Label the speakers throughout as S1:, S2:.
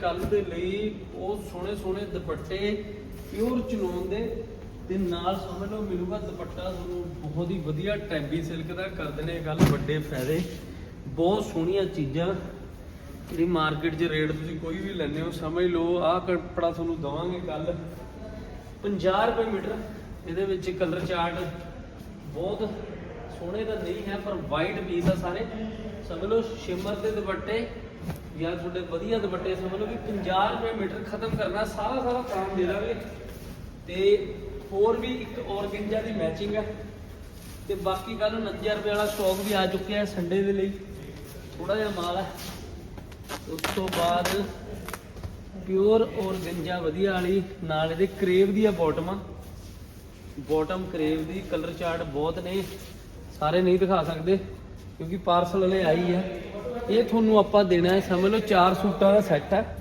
S1: ਕੱਲ ਦੇ ਲਈ ਉਹ ਸੋਹਣੇ ਸੋਹਣੇ ਦੁਪੱਟੇ ਪਿਓਰ ਚਨੋਨ ਦੇ, ਤੇ ਨਾਲ ਸਮਝ ਲਓ ਮਿਲੂਗਾ ਦੁਪੱਟਾ ਤੁਹਾਨੂੰ ਬਹੁਤ ਹੀ ਵਧੀਆ ਟੈਬੀ ਸਿਲਕ ਦਾ ਕਰਦੇ ਨੇ ਗੱਲ ਵੱਡੇ ਫਾਇਦੇ। ਬਹੁਤ ਸੋਹਣੀਆਂ ਚੀਜ਼ਾਂ। ਜਿਹੜੀ ਮਾਰਕੀਟ 'ਚ ਰੇਟ ਤੁਸੀਂ ਕੋਈ ਵੀ ਲੈਂਦੇ ਹੋ, ਸਮਝ ਲਓ, ਆਹ ਕੱਪੜਾ ਤੁਹਾਨੂੰ ਦਵਾਂਗੇ ਕੱਲ 50 ਰੁਪਏ ਮੀਟਰ, ਇਹਦੇ ਵਿੱਚ ਕਲਰ ਚਾਰਟ ਬਹੁਤ ਸੋਹਣੇ ਤਾਂ ਨਹੀਂ ਹੈ, ਪਰ ਵਾਈਟ ਪੀਸ ਆ ਸਾਰੇ। ਸਮਝ ਲਓ, ਸ਼ਿਮਰ ਦੇ ਦੁਪੱਟੇ। ਜਾਂ ਤੁਹਾਡੇ ਵਧੀਆ ਦੁਪੱਟੇ ਸਮਝ ਲਓ ਵੀ 50 ਰੁਪਏ ਮੀਟਰ ਖਤਮ ਕਰਨਾ, ਸਾਰਾ ਸਾਰਾ ਕੰਮ ਦੇ ਦਾਂਗੇ। ਤੇ ਹੋਰ ਵੀ ਇੱਕ ਔਰਗਿੰਜਾ ਦੀ ਮੈਚਿੰਗ ਹੈ ਤੇ ਬਾਕੀ ਕੱਲ 49 ਰੁਪਏ ਵਾਲਾ ਸਟਾਕ ਵੀ ਆ ਚੁੱਕਿਆ ਹੈ ਸੰਡੇ ਦੇ ਲਈ। ਥੋੜਾ ਜਿਹਾ ਮਾਲ ਹੈ ਉਸ ਤੋਂ ਬਾਅਦ ਪਿਓਰ ਔਰਗੰਜਾ ਵਧੀਆ ਵਾਲੀ, ਨਾਲ ਇਹਦੇ ਕਰੇਵ ਦੀ ਆ ਬਾਟਮ ਆ। ਬਾਟਮ ਕਰੇਵ ਦੀ ਕਲਰ ਚਾਰਟ ਬਹੁਤ ਨੇ। ਸਾਰੇ ਨਹੀਂ ਦਿਖਾ ਸਕਦੇ, ਕਿਉਂਕਿ ਪਾਰਸਲ ਵਾਲੇ ਆਈ ਹੈ ਇਹ ਤੁਹਾਨੂੰ ਆਪਾਂ ਦੇਣਾ ਹੈ, ਸਮਝ ਲਓ, ਚਾਰ ਸੂਟਾਂ ਦਾ ਸੈੱਟ ਹੈ।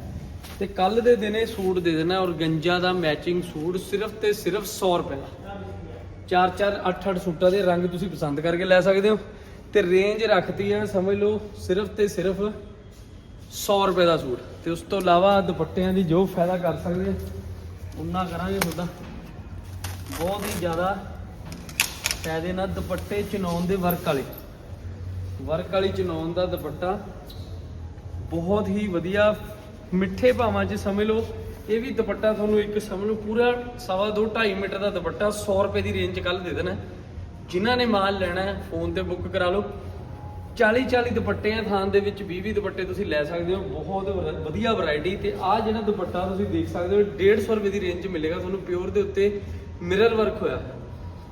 S1: ਤੇ ਕੱਲ ਦੇ ਦਿਨ ਇਹ ਸੂਟ ਦੇ ਦੇਣਾ ਔਰਗੰਜਾ ਦਾ ਮੈਚਿੰਗ ਸੂਟ ਸਿਰਫ ਤੇ ਸਿਰਫ 100 ਰੁਪਏ ਦਾ। ਚਾਰ ਚਾਰ, ਅੱਠ ਅੱਠ ਸੂਟਾਂ ਦੇ ਰੰਗ ਤੁਸੀਂ ਪਸੰਦ ਕਰਕੇ ਲੈ ਸਕਦੇ ਹੋ। ਤੇ ਰੇਂਜ ਰੱਖਤੀ ਹੈ, ਸਮਝ ਲਓ, ਸਿਰਫ ਤੇ ਸਿਰਫ 100 ਰੁਪਏ ਦਾ ਸੂਟ। ਤੇ ਉਸ ਤੋਂ ਇਲਾਵਾ ਦੁਪੱਟਿਆਂ ਦੀ ਜੋ ਫਾਇਦਾ ਕਰ ਸਕਦੇ ਉਹਨਾਂ ਕਰਾਂਗੇ ਤੁਹਾਡਾ। ਬਹੁਤ ਹੀ ਜ਼ਿਆਦਾ ਫਾਇਦੇ ਨਾਲ ਦੁਪੱਟੇ ਚਨਾਉਣ ਦੇ ਵਰਕ ਵਾਲੇ। ਵਰਕ ਵਾਲੀ ਚਨਾਉਣ ਦਾ ਦੁਪੱਟਾ। ਬਹੁਤ ਹੀ ਵਧੀਆ ਮਿੱਠੇ ਭਾਵਾਂ 'ਚ ਸਮਝ ਲਓ। ਇਹ ਵੀ ਦੁਪੱਟਾ ਤੁਹਾਨੂੰ ਇੱਕ ਸਮਝ ਲਓ, ਪੂਰਾ ਸਵਾ ਦੋ 2.5 ਮੀਟਰ ਦਾ ਦੁਪੱਟਾ 100 ਰੁਪਏ ਦੀ ਰੇਂਜ 'ਚ ਕੱਲ ਦੇ ਦੇਣਾ। ਜਿਨ੍ਹਾਂ ਨੇ ਮਾਲ ਲੈਣਾ ਹੈ ਫੋਨ ਤੇ ਬੁੱਕ ਕਰਾ ਲਓ। 40 40 ਦੁਪੱਟੇ ਆ ਥਾਨ ਦੇ ਵਿੱਚ 20 20 ਦੁਪੱਟੇ ਤੁਸੀਂ ਲੈ ਸਕਦੇ ਹੋ। ਬਹੁਤ ਵਧੀਆ ਵੈਰਾਈਟੀ ਤੇ ਆਹ ਜਿਹੜਾ ਦੁਪੱਟਾ ਤੁਸੀਂ ਦੇਖ ਸਕਦੇ ਹੋ 150 ਰੁਪਏ ਦੀ ਰੇਂਜ 'ਚ ਮਿਲੇਗਾ। ਤੁਹਾਨੂੰ ਪਿਓਰ ਦੇ ਉੱਤੇ ਮਿਰਰ ਵਰਕ ਹੋਇਆ।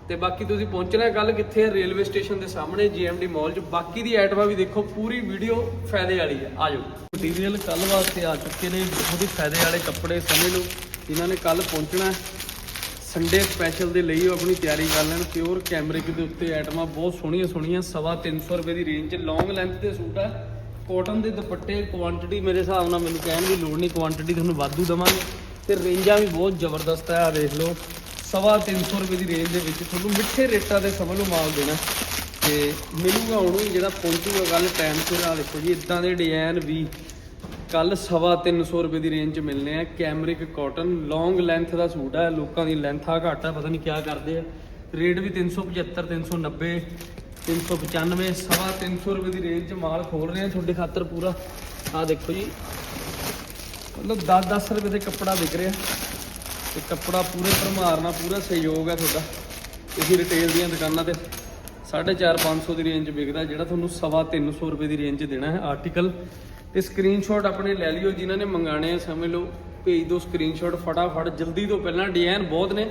S1: ਤੇ ਬਾਕੀ ਤੁਸੀਂ ਪਹੁੰਚਣਾ ਕੱਲ ਕਿੱਥੇ ਹੈ ਰੇਲਵੇ ਸਟੇਸ਼ਨ ਦੇ ਸਾਹਮਣੇ, ਜੀਐਮਡੀ ਮਾਲ 'ਚ। ਬਾਕੀ ਦੀ ਆਈਟਮਾਂ ਵੀ ਦੇਖੋ, ਪੂਰੀ ਵੀਡੀਓ ਫਾਇਦੇ ਵਾਲੀ ਹੈ ਆਜੋ ਮਟੀਰੀਅਲ ਕੱਲ ਵਾਸਤੇ ਆ ਚੁੱਕੇ ਨੇ, ਬਹੁਤ ਹੀ ਫਾਇਦੇ ਵਾਲੇ ਕੱਪੜੇ ਸਮਝ ਲਓ ਜਿਨ੍ਹਾਂ ਨੇ ਕੱਲ ਪਹੁੰਚਣਾ ਸੰਡੇ ਸਪੈਸ਼ਲ ਦੇ ਲਈ ਉਹ ਆਪਣੀ ਤਿਆਰੀ ਕਰ ਲੈਣ। ਪਿਓਰ ਕੈਮਰਿਕ ਦੇ ਉੱਤੇ ਆਈਟਮਾਂ ਬਹੁਤ ਸੋਹਣੀਆਂ ਸੋਹਣੀਆਂ, ਸਵਾ 300 ਰੁਪਏ ਦੀ ਰੇਂਜ 'ਚ। ਲੌਂਗ ਲੈਂਥ ਦੇ ਸੂਟ ਆ। ਕਾਟਨ ਦੇ ਦੁਪੱਟੇ ਕੁਆਂਟੀਟੀ ਮੇਰੇ ਹਿਸਾਬ ਨਾਲ ਮੈਨੂੰ ਕਹਿਣ ਦੀ ਲੋੜ ਨਹੀਂ। ਕੁਆਂਟੀਟੀ ਤੁਹਾਨੂੰ ਵਾਧੂ ਦਵਾਂਗੇ। ਤੇ ਰੇਂਜਾਂ ਵੀ ਬਹੁਤ ਜ਼ਬਰਦਸਤ ਆ ਦੇਖ ਲਓ। ਸਵਾ 300 ਰੁਪਏ ਦੀ ਰੇਂਜ ਦੇ ਵਿੱਚ ਤੁਹਾਨੂੰ ਮਿੱਠੇ ਰੇਟਾਂ ਦੇ ਸਮਝ ਲਓ ਮਾਲ ਦੇਣਾ। ਤੇ ਮਿਲੂਗਾ ਉਹਨੂੰ ਜਿਹੜਾ ਪਹੁੰਚੂਗਾ ਕੱਲ ਟਾਈਮ ਤੇ ਆ ਦੇਖੋ ਜੀ, ਇਦਾਂ ਦੇ ਡਿਜ਼ਾਈਨ ਵੀ ਕੱਲ ਸਵਾ 300 ਰੁਪਏ ਦੀ ਰੇਂਜ ਚ ਮਿਲਨੇ ਆ। ਕੈਮਰਿਕ ਕਾਟਨ ਲੌਂਗ ਲੈਂਥ ਦਾ ਸੂਟ ਹੈ ਲੋਕਾਂ ਦੀ ਲੈਂਥ ਆ ਘੱਟ ਆ, ਪਤਾ ਨਹੀਂ ਕਿਆ ਕਰਦੇ ਆ। ਰੇਟ ਵੀ 375 390 395 ਸਵਾ 300 ਰੁਪਏ ਦੀ ਰੇਂਜ ਚ ਮਾਲ ਖੋਲ ਰਹੇ ਆ ਤੁਹਾਡੇ ਖਾਤਰ ਪੂਰਾ। ਆ ਦੇਖੋ ਜੀ, ਮਤਲਬ 10 10 ਰੁਪਏ ਦੇ ਕੱਪੜਾ ਵਿਕ ਰਿਹਾ। ਤੇ ਕੱਪੜਾ ਪੂਰੇ ਭਰਮਾਰ ਨਾਲ, ਪੂਰਾ ਸਹਿਯੋਗ ਹੈ ਤੁਹਾਡਾ। ਤੁਸੀਂ ਰਿਟੇਲ ਦੀਆਂ ਦੁਕਾਨਾਂ ਤੇ 4.5 500 ਦੀ ਰੇਂਜ ਵਿਕਦਾ, ਜਿਹੜਾ ਤੁਹਾਨੂੰ ਸਵਾ 300 ਰੁਪਏ ਦੀ ਰੇਂਜ ਦੇਣਾ ਹੈ ਆਰਟੀਕਲ ਤੇ ਸਕਰੀਨਸ਼ਾਟ ਆਪਣੇ ਲੈ ਲਿਓ, ਜਿਨ੍ਹਾਂ ਨੇ ਮੰਗਾਣੇ ਆ, ਸਮਝ ਲਓ, ਭੇਜ ਦਿਓ ਸਕਰੀਨਸ਼ਾਟ ਫਟਾਫਟ, ਜਲਦੀ ਤੋਂ ਪਹਿਲਾਂ ਡਿਜ਼ਾਈਨ ਬਹੁਤ ਨੇ,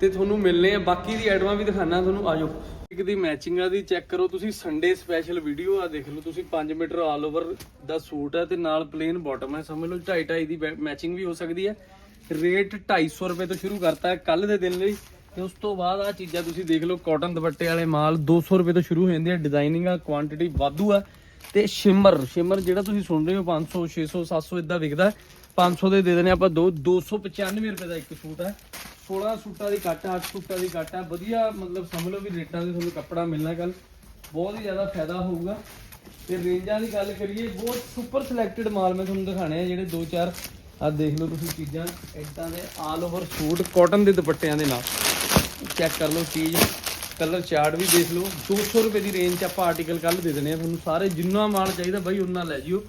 S1: ਤੇ ਤੁਹਾਨੂੰ ਮਿਲਨੇ ਆ। ਬਾਕੀ ਦੀ ਆਈਟਮਾਂ ਵੀ ਦਿਖਾਣਾ ਤੁਹਾਨੂੰ ਆਜੋ। ਇੱਕ ਦੀ ਮੈਚਿੰਗਾਂ ਦੀ ਚੈੱਕ ਕਰੋ ਤੁਸੀਂ ਸੰਡੇ ਸਪੈਸ਼ਲ ਵੀਡੀਓ ਆ, ਦੇਖ ਲਓ ਤੁਸੀਂ 5 ਮੀਟਰ ਆਲ ਓਵਰ ਦਾ ਸੂਟ ਹੈ ਤੇ ਨਾਲ ਪਲੇਨ ਬਾਟਮ ਹੈ ਸਮਝ ਲਓ 2.5 2.5 ਦੀ ਮੈਚਿੰਗ ਵੀ ਹੋ ਸਕਦੀ ਹੈ ਰੇਟ 250 ਰੁਪਏ ਤੋਂ ਸ਼ੁਰੂ ਕਰਤਾ ਹੈ ਕੱਲ ਦੇ ਦਿਨ ਲਈ। ਤੇ ਉਸ ਤੋਂ ਬਾਅਦ ਆ ਚੀਜ਼ਾਂ ਤੁਸੀਂ ਦੇਖ ਲਓ ਕਾਟਨ ਦੁਪੱਟੇ ਵਾਲੇ ਮਾਲ 200 ਰੁਪਏ ਤੋਂ ਸ਼ੁਰੂ ਹੋ ਜਾਂਦੇ ਆ ਡਿਜ਼ਾਈਨਿੰਗ ਆ ਕੁਆਂਟੀਟੀ ਵਾਧੂ ਆ। ਤੇ ਸ਼ਿਮਰ ਸ਼ਿਮਰ ਜਿਹੜਾ ਤੁਸੀਂ ਸੁਣ ਰਹੇ ਹੋ 500 600 700 ਇਦਾਂ ਵਿਕਦਾ ਹੈ। 500 ਦੇ ਦੇ ਦੇਣੇ ਆਪਾਂ ਦੋ 295 ਰੁਪਏ ਦਾ ਇੱਕ ਸੂਟ ਹੈ 16 ਸੂਟਾਂ ਦੀ ਕੱਟ 8 ਸੂਟਾਂ ਦੀ ਕੱਟ ਹੈ ਵਧੀਆ, ਮਤਲਬ ਸਮਝ ਲਓ ਵੀ ਰੇਟਾਂ ਦੇ ਤੁਹਾਨੂੰ ਕੱਪੜਾ ਮਿਲਣਾ ਕੱਲ ਬਹੁਤ ਹੀ ਜ਼ਿਆਦਾ ਫਾਇਦਾ ਹੋਊਗਾ। ਤੇ ਰੇਂਜਾਂ ਦੀ ਗੱਲ ਕਰੀਏ, ਬਹੁਤ ਸੁਪਰ ਸਿਲੈਕਟਡ ਮਾਲ ਮੈਂ ਤੁਹਾਨੂੰ ਦਿਖਾਣੇ ਆ, ਜਿਹੜੇ ਦੋ ਚਾਰ ਆ ਦੇਖ ਲਓ ਤੁਸੀਂ ਚੀਜ਼ਾਂ ਇਦਾਂ ਦੇ ਆਲ ਓਵਰ ਸੂਟ ਕਾਟਨ ਦੇ ਦੁਪੱਟਿਆਂ ਦੇ ਨਾਲ। ਚੈੱਕ ਕਰ ਲਓ ਚੀਜ਼ ਕਲਰ ਚਾਰਟ ਵੀ ਦੇਖ ਲਓ। 200 ਰੁਪਏ ਦੀ ਰੇਂਜ 'ਚ ਆਪਾਂ ਆਰਟੀਕਲ ਕੱਲ ਦੇ ਦੇਣੇ ਆ ਤੁਹਾਨੂੰ। ਸਾਰੇ ਜਿੰਨਾ ਮਾਲ ਚਾਹੀਦਾ ਬਾਈ ਉਹਨਾਂ ਲੈ ਜਿਓ।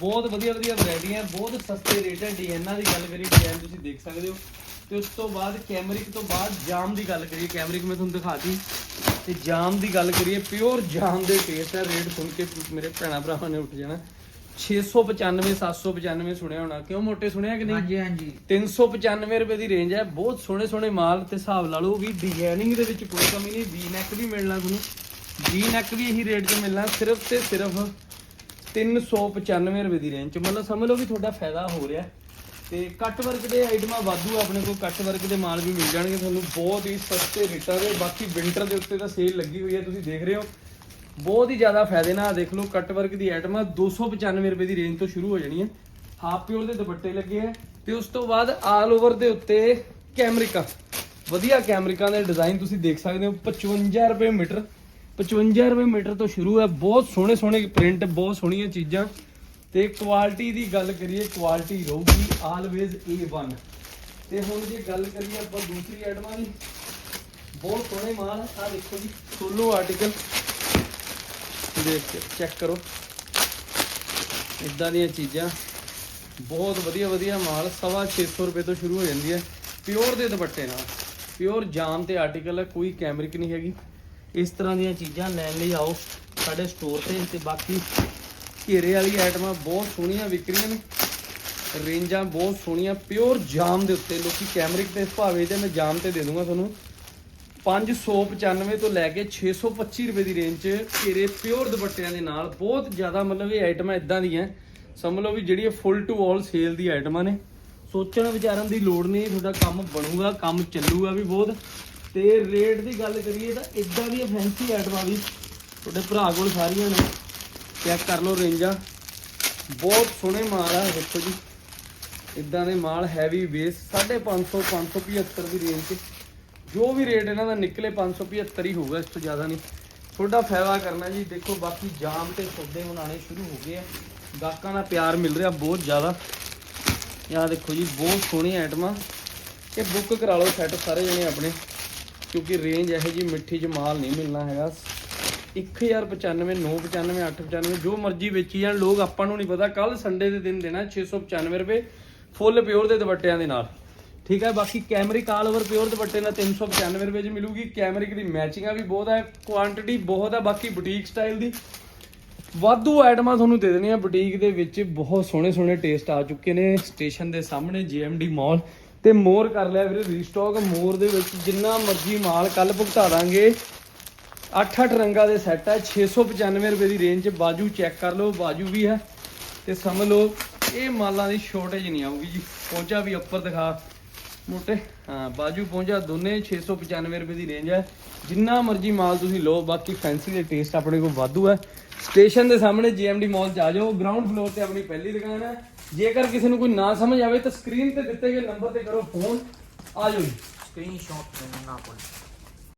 S1: ਬਹੁਤ ਵਧੀਆ ਵਧੀਆ ਵੈਰਾਈਟੀਆਂ ਬਹੁਤ ਸਸਤੇ ਰੇਟ ਹੈ ਡਿਜ਼ਾਈਨਾਂ ਦੀ ਗੱਲ ਕਰੀਏ ਡਿਜ਼ਾਈਨ ਤੁਸੀਂ ਦੇਖ ਸਕਦੇ ਹੋ। ਤੇ ਉਸ ਤੋਂ ਬਾਅਦ ਕੈਮਰਿਕ ਤੋਂ ਬਾਅਦ ਜਾਮ ਦੀ ਗੱਲ ਕਰੀਏ। ਕੈਮਰਿਕ ਮੈਂ ਤੁਹਾਨੂੰ ਦਿਖਾਤੀ। ਤੇ ਜਾਮ ਦੀ ਗੱਲ ਕਰੀਏ ਪਿਓਰ ਜਾਮ ਦੇ ਟੇਸਟ ਹੈ ਰੇਟ ਸੁਣ ਕੇ ਮੇਰੇ ਭੈਣਾ ਭਰਾਵਾਂ ਨੇ ਉੱਠ ਜਾਣਾ। 695 795 ਸੁਣਿਆ ਹੋਣਾ। ਕਿਉਂ ਮੋਟੇ ਸੁਣਿਆ ਕਿ ਨਹੀਂ?
S2: ਹਾਂਜੀ ਹਾਂਜੀ।
S1: 395 ਰੁਪਏ ਦੀ ਰੇਂਜ ਹੈ। ਬਹੁਤ ਸੋਹਣੇ ਸੋਹਣੇ ਮਾਲ ਤੇ ਹਿਸਾਬ ਲਾ ਲਓ ਵੀ ਡਿਜ਼ਾਈਨਿੰਗ ਦੇ ਵਿੱਚ ਕੋਈ ਕਮੀ ਨਹੀਂ। ਵੀ ਨੈਕ ਵੀ ਮਿਲਣਾ ਤੁਹਾਨੂੰ। ਵੀ ਨੈਕ ਵੀ ਇਹੀ ਰੇਟ 'ਚ ਮਿਲਣਾ। ਸਿਰਫ ਤੇ ਸਿਰਫ 395 ਰੁਪਏ ਦੀ ਰੇਂਜ 'ਚ। ਮਤਲਬ ਸਮਝ ਲਓ ਵੀ ਤੁਹਾਡਾ ਫਾਇਦਾ ਹੋ ਰਿਹਾ। ਤੇ ਕੱਟ ਵਰਕ ਦੇ ਆਈਟਮਾਂ ਵਾਧੂ ਆਪਣੇ ਕੋਲ ਕੱਟ ਵਰਕ ਦੇ ਮਾਲ ਵੀ ਮਿਲ ਜਾਣਗੇ ਤੁਹਾਨੂੰ। ਬਹੁਤ ਹੀ ਸਸਤੇ ਰੇਟਾਂ ਦੇ। ਬਾਕੀ ਵਿੰਟਰ ਦੇ ਉੱਤੇ ਤਾਂ ਸੇਲ ਲੱਗੀ ਹੋਈ ਹੈ ਤੁਸੀਂ ਦੇਖ ਰਹੇ ਹੋ। ਬਹੁਤ ਹੀ ਜ਼ਿਆਦਾ ਫਾਇਦੇ ਨਾਲ ਦੇਖ ਲਓ, ਕੱਟ ਵਰਕ ਦੀ ਆਈਟਮ ਆ 295 ਰੁਪਏ ਦੀ ਰੇਂਜ ਤੋਂ ਸ਼ੁਰੂ ਹੋ ਜਾਣੀ ਹੈ। ਹਾਫ ਪਿਓਰ ਦੇ ਦੁਪੱਟੇ ਲੱਗੇ ਆ ਤੇ ਉਸ ਤੋਂ ਬਾਅਦ ਆਲ ਓਵਰ ਦੇ ਉੱਤੇ ਕੈਮਰਿਕਾ। ਵਧੀਆ ਕੈਮਰਿਕਾਂ ਦੇ ਡਿਜ਼ਾਈਨ ਤੁਸੀਂ ਦੇਖ ਸਕਦੇ ਹੋ 55 ਰੁਪਏ ਮੀਟਰ। 55 ਰੁਪਏ ਮੀਟਰ ਤੋਂ ਸ਼ੁਰੂ ਹੈ, ਬਹੁਤ ਸੋਹਣੇ ਸੋਹਣੇ ਪ੍ਰਿੰਟ ਬਹੁਤ ਸੋਹਣੀਆਂ ਚੀਜ਼ਾਂ। ਤੇ ਕੁਆਲਿਟੀ ਦੀ ਗੱਲ ਕਰੀਏ ਕੁਆਲਿਟੀ ਰਹੂਗੀ ਆਲਵੇਜ਼ A1 ਤੇ ਹੁਣ ਜੇ ਗੱਲ ਕਰੀਏ ਆਪਾਂ ਦੂਸਰੀ ਆਈਟਮਾਂ ਦੀ, ਬਹੁਤ ਸੋਹਣੇ ਮਾਲ ਆ ਦੇਖੋ ਜੀ, ਸੋਲੋ ਆਰਟੀਕਲ ਦੇਖ ਚੈੱਕ ਕਰੋ। ਇਦਾਂ ਦੀਆਂ ਚੀਜ਼ਾਂ ਬਹੁਤ ਵਧੀਆ ਵਧੀਆ ਮਾਲ ਸਵਾ 600 ਰੁਪਏ ਤੋਂ ਸ਼ੁਰੂ ਹੋ ਜਾਂਦੀ ਹੈ। ਪਿਓਰ ਦੇ ਦੁਪੱਟੇ ਨਾਲ। ਪਿਓਰ ਜਾਮ ਤੇ ਆਰਟੀਕਲ ਹੈ, ਕੋਈ ਕੈਮਰਿਕ ਨਹੀਂ ਹੈਗੀ। ਇਸ ਤਰ੍ਹਾਂ ਦੀਆਂ ਚੀਜ਼ਾਂ ਲੈਣ ਲਈ ਆਓ ਸਾਡੇ ਸਟੋਰ ਤੇ ਤੇ ਬਾਕੀ ਘੇਰੇ ਵਾਲੀ ਆਈਟਮਾਂ ਬਹੁਤ ਸੋਹਣੀਆਂ ਵਿਕ ਰਹੀਆਂ ਨੇ। ਰੇਂਜਾਂ ਬਹੁਤ ਸੋਹਣੀਆਂ ਪਿਓਰ ਜਾਮ ਦੇ ਉੱਤੇ। ਲੋਕੀ ਕੈਮਰਿਕ ਤੇ ਭਾਵੇਂ ਤੇ ਮੈਂ ਜਾਮ ਤੇ ਦੇ ਦੂੰਗਾ ਤੁਹਾਨੂੰ। 595 ਤੋਂ ਲੈ ਕੇ 625 ਰੁਪਏ ਦੀ ਰੇਂਜ 'ਚ ਘੇਰੇ ਪਿਓਰ ਦੁਪੱਟਿਆਂ ਦੇ ਨਾਲ ਬਹੁਤ ਜ਼ਿਆਦਾ ਮਤਲਬ ਇਹ ਆਈਟਮਾਂ ਇਦਾਂ ਦੀਆਂ। ਸਮਝ ਲਓ ਵੀ ਜਿਹੜੀ ਫੁੱਲ ਟੂ ਆਲ ਸੇਲ ਦੀ ਆਈਟਮਾਂ ਨੇ। ਸੋਚਣ ਵਿਚਾਰਨ ਦੀ ਲੋੜ ਨਹੀਂ, ਤੁਹਾਡਾ ਕੰਮ ਬਣੂਗਾ, ਕੰਮ ਚੱਲੂਗਾ ਵੀ ਬਹੁਤ। ਤੇ ਰੇਟ ਦੀ ਗੱਲ ਕਰੀਏ ਤਾਂ ਇਦਾਂ ਦੀਆਂ ਫੈਂਸੀ ਆਈਟਮਾਂ ਵੀ ਤੁਹਾਡੇ ਭਰਾ ਕੋਲ ਸਾਰੀਆਂ ਨੇ। ਚੈੱਕ ਕਰ ਲਓ ਰੇਂਜਾਂ ਬਹੁਤ ਸੋਹਣੇ ਮਾਲ ਆ ਦੇਖੋ ਜੀ। ਇਦਾਂ ਦੇ ਮਾਲ ਹੈਵੀ ਬੇਸ 550 575 ਦੀ ਰੇਂਜ 'ਚ। ਜੋ ਵੀ ਰੇਟ ਇਹਨਾਂ ਦਾ ਨਿਕਲੇ 575 ਹੀ ਹੋਊਗਾ, ਇਸ ਤੋਂ ਜ਼ਿਆਦਾ ਨਹੀਂ। ਤੁਹਾਡਾ ਫਾਇਦਾ ਕਰਨਾ ਜੀ, ਦੇਖੋ ਬਾਕੀ ਜਾਮ ਤੇ ਸੌਦੇ ਹੁਣ ਆਣੇ ਸ਼ੁਰੂ ਹੋ ਗਏ ਆ। ਗਾਹਕਾਂ ਦਾ ਪਿਆਰ ਮਿਲ ਰਿਹਾ ਬਹੁਤ ਜ਼ਿਆਦਾ। ਆਹ ਦੇਖੋ ਜੀ, ਬਹੁਤ ਸੋਹਣੀਆਂ ਆਈਟਮਾਂ। ਇਹ ਬੁੱਕ ਕਰਾ ਲਓ ਸੈੱਟ ਸਾਰੇ ਜਣੇ ਆਪਣੇ, ਕਿਉਂਕਿ ਰੇਂਜ ਇਹੋ ਜੀ ਮਿੱਠੀ ਚ ਮਾਲ ਨਹੀਂ ਮਿਲਣਾ ਹੈਗਾ। 1095 995 895 ਜੋ ਮਰਜ਼ੀ ਵੇਚੀ ਜਾਣ, ਲੋਕ ਆਪਾਂ ਨੂੰ ਨਹੀਂ ਪਤਾ। ਕੱਲ ਸੰਡੇ ਦੇ ਦਿਨ ਦੇਣਾ 695 ਰੁਪਏ, ਫੁੱਲ ਪਿਓਰ ਦੇ ਦੁਪੱਟਿਆਂ ਦੇ ਨਾਲ। ਠੀਕ ਹੈ, ਬਾਕੀ ਕੈਮਰਿਕ ਆਲ ਓਵਰ ਪਿਓਰ ਦੁਪੱਟੇ ਨਾਲ 395 ਰੁਪਏ ਚ ਮਿਲੂਗੀ। ਕੈਮਰਿਕ ਦੀ ਮੈਚਿੰਗਾਂ ਵੀ ਬਹੁਤ ਹੈ ਕੁਆਂਟੀਟੀ ਬਹੁਤ ਹੈ, ਬਾਕੀ ਬੁਟੀਕ ਸਟਾਈਲ ਦੀ। ਵਾਧੂ ਆਈਟਮਾਂ ਤੁਹਾਨੂੰ ਦੇ ਦੇਣੀਆਂ ਬੁਟੀਕ ਦੇ ਵਿੱਚ ਬਹੁਤ ਸੋਹਣੇ ਸੋਹਣੇ ਟੇਸਟ ਆ ਚੁੱਕੇ ਨੇ ਸਟੇਸ਼ਨ ਦੇ ਸਾਹਮਣੇ ਜੀਐਮਡੀ ਮਾਲ ਤੇ ਮੋਰ ਕਰ ਲਿਆ ਵੀਰੇ ਰੀਸਟਾਕ ਮੋਰ ਦੇ ਵਿੱਚ ਜਿੰਨਾ ਮਰਜ਼ੀ ਮਾਲ ਕੱਲ ਭੁਗਤਾ ਦਾਂਗੇ। 8-8 ਰੰਗਾਂ ਦੇ ਸੈੱਟ ਹੈ 695 ਰੁਪਏ ਦੀ ਰੇਂਜ 'ਚ ਬਾਜੂ ਚੈੱਕ ਕਰ ਲਓ, ਬਾਜੂ ਵੀ ਹੈ। ਤੇ ਸਮਝ ਲਓ, ਇਹ ਮਾਲਾਂ ਦੀ ਸ਼ੋਰਟੇਜ ਨਹੀਂ ਆਊਗੀ ਜੀ। ਪਹੁੰਚਾ ਵੀ ਉੱਪਰ ਦਿਖਾ। ਮੋਟੇ? ਹਾਂ, ਬਾਜੂ ਪਹੁੰਚਾ, ਦੋਨੇ 695 ਰੁਪਏ ਦੀ ਰੇਂਜ ਹੈ। ਜਿੰਨਾ ਮਰਜ਼ੀ ਮਾਲ ਤੁਸੀਂ ਲਓ, ਬਾਕੀ ਫੈਂਸੀ ਦੇ ਟੇਸਟ ਆਪਣੇ ਕੋਲ ਵਾਧੂ ਹੈ। ਸਟੇਸ਼ਨ ਦੇ ਸਾਹਮਣੇ ਜੀਐਮਡੀ ਮਾਲ 'ਚ ਆ ਜਾਓ। ਗਰਾਊਂਡ ਫਲੋਰ ਤੇ ਆਪਣੀ ਪਹਿਲੀ ਦੁਕਾਨ ਹੈ। ਜੇਕਰ ਕਿਸੇ ਨੂੰ ਕੋਈ ਨਾ ਸਮਝ ਆਵੇ ਤਾਂ ਸਕਰੀਨ ਤੇ ਦਿੱਤੇ ਗਏ ਨੰਬਰ ਤੇ ਕਰੋ ਫੋਨ ਆ ਜਾਓ ਜੀ।
S2: ਸਕਰੀਨਸ਼ਾਟ ਲੈਣਾ ਨਾ ਭੁੱਲੋ।